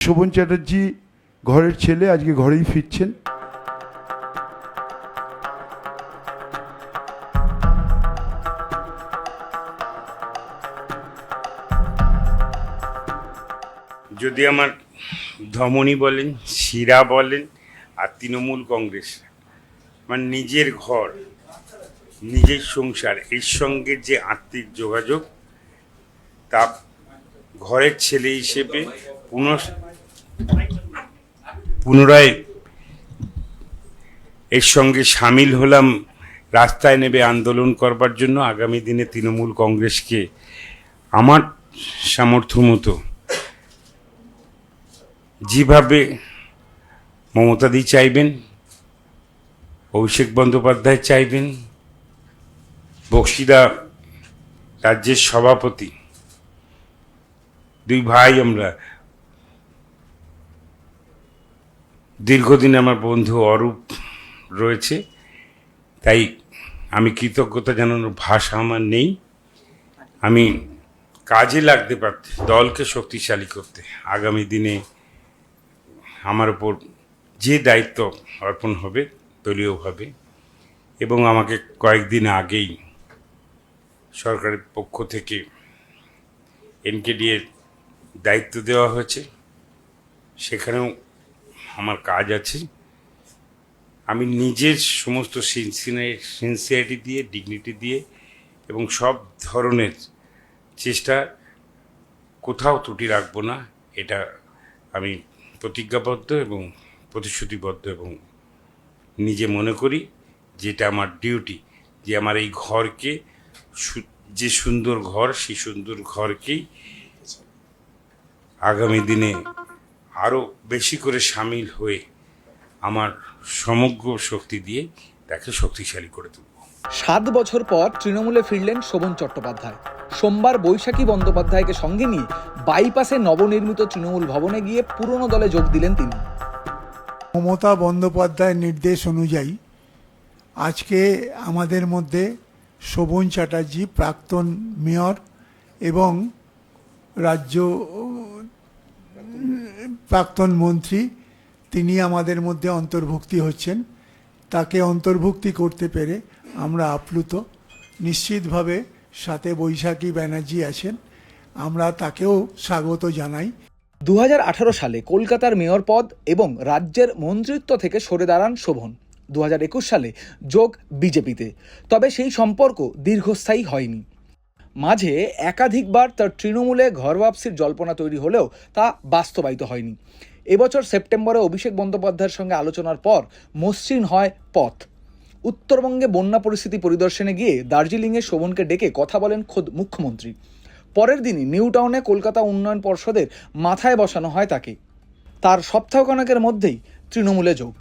শোভন চ্যাটার্জি ঘরের ছেলে, আজকে ঘরেই ফিরছেন। যদি আমার ধমনী বলেন, শিরা বলেন, আর তৃণমূল কংগ্রেস, আমার নিজের ঘর, নিজের সংসার, এর সঙ্গে যে আত্মিক যোগাযোগ, তা ঘরের ছেলে হিসেবে পুনঃ পুনরায় এর সঙ্গে সামিল হলাম, রাস্তায় নেবে আন্দোলন করবার জন্য আগামী দিনে তৃণমূল কংগ্রেসকে আমার সামর্থ্য মতো যেভাবে মমতাদি চাইবেন, অভিষেক বন্দ্যোপাধ্যায় চাইবেন, বক্সিদা রাজ্যের সভাপতি, দুই ভাই আমরা দীর্ঘদিন আমার বন্ধু অরূপ রয়েছে, তাই আমি কৃতজ্ঞতা জানানোর ভাষা আমার নেই। আমি কাজে লাগতে পারতে, দলকে শক্তিশালী করতে, আগামী দিনে আমার ওপর যে দায়িত্ব অর্পণ হবে দলীয়ভাবে এবং আমাকে কয়েকদিন আগেই সরকারের পক্ষ থেকে এনকেডিএর দায়িত্ব দেওয়া হয়েছে। সেখানেও আমার কাজ আছে। আমি নিজের সমস্ত সিনসিয়ারিটি দিয়ে ডিগনিটি দিয়ে এবং সব ধরনের চেষ্টা কোথাও ত্রুটি রাখব না, এটা আমি প্রতিজ্ঞাবদ্ধ এবং প্রতিশ্রুতিবদ্ধ এবং নিজে মনে করি যেটা আমার ডিউটি যে আমার এই ঘরকে যে সুন্দর ঘর, সেই সুন্দর ঘরকেই আগামী দিনে আরও বেশি করে সামিল হয়ে আমার সমগ্র শক্তি দিয়ে তাকে শক্তিশালী করে তুলব। সাত বছর পর তৃণমূলে ফিরলেন শোভন চট্টোপাধ্যায়। সোমবার বৈশাখী বন্দ্যোপাধ্যায়কে সঙ্গে নিয়ে বাইপাসে নবনির্মিত তৃণমূল ভবনে গিয়ে পুরনো দলে যোগ দিলেন তিনি। মমতা বন্দ্যোপাধ্যায়ের নির্দেশ অনুযায়ী আজকে আমাদের মধ্যে শোভন চ্যাটার্জি প্রাক্তন মেয়র এবং রাজ্য প্রাক্তন মন্ত্রী, তিনি আমাদের মধ্যে অন্তর্ভুক্তি হচ্ছেন। তাকে অন্তর্ভুক্তি করতে পেরে আমরা আপ্লুত। নিশ্চিতভাবে সাথে বৈশাখী ব্যানার্জি আছেন। আমরা তাকেও স্বাগত জানাই। দু হাজার আঠারো সালে কলকাতার মেয়র পদ এবং রাজ্যের মন্ত্রিত্ব থেকে সরে দাঁড়ান শোভন। দু হাজার একুশ সালে যোগ বিজেপিতে। তবে সেই সম্পর্ক দীর্ঘস্থায়ী হয়নি। মাঝে একাধিকবার তার তৃণমূলে ঘরবাপসির জল্পনা তৈরি হলেও তা বাস্তবায়িত হয়নি। এবছর সেপ্টেম্বরে অভিষেক বন্দ্যোপাধ্যায়ের সঙ্গে আলোচনার পর মসৃণ হয় পথ। উত্তরবঙ্গে বন্যা পরিস্থিতি পরিদর্শনে গিয়ে দার্জিলিংয়ে শোভনকে ডেকে কথা বলেন খোদ মুখ্যমন্ত্রী। পরের দিনই নিউ টাউনে কলকাতা উন্নয়ন পর্ষদের মাথায় বসানো হয় তাকে। তার সপ্তাহখানেকের মধ্যেই তৃণমূলে যোগ।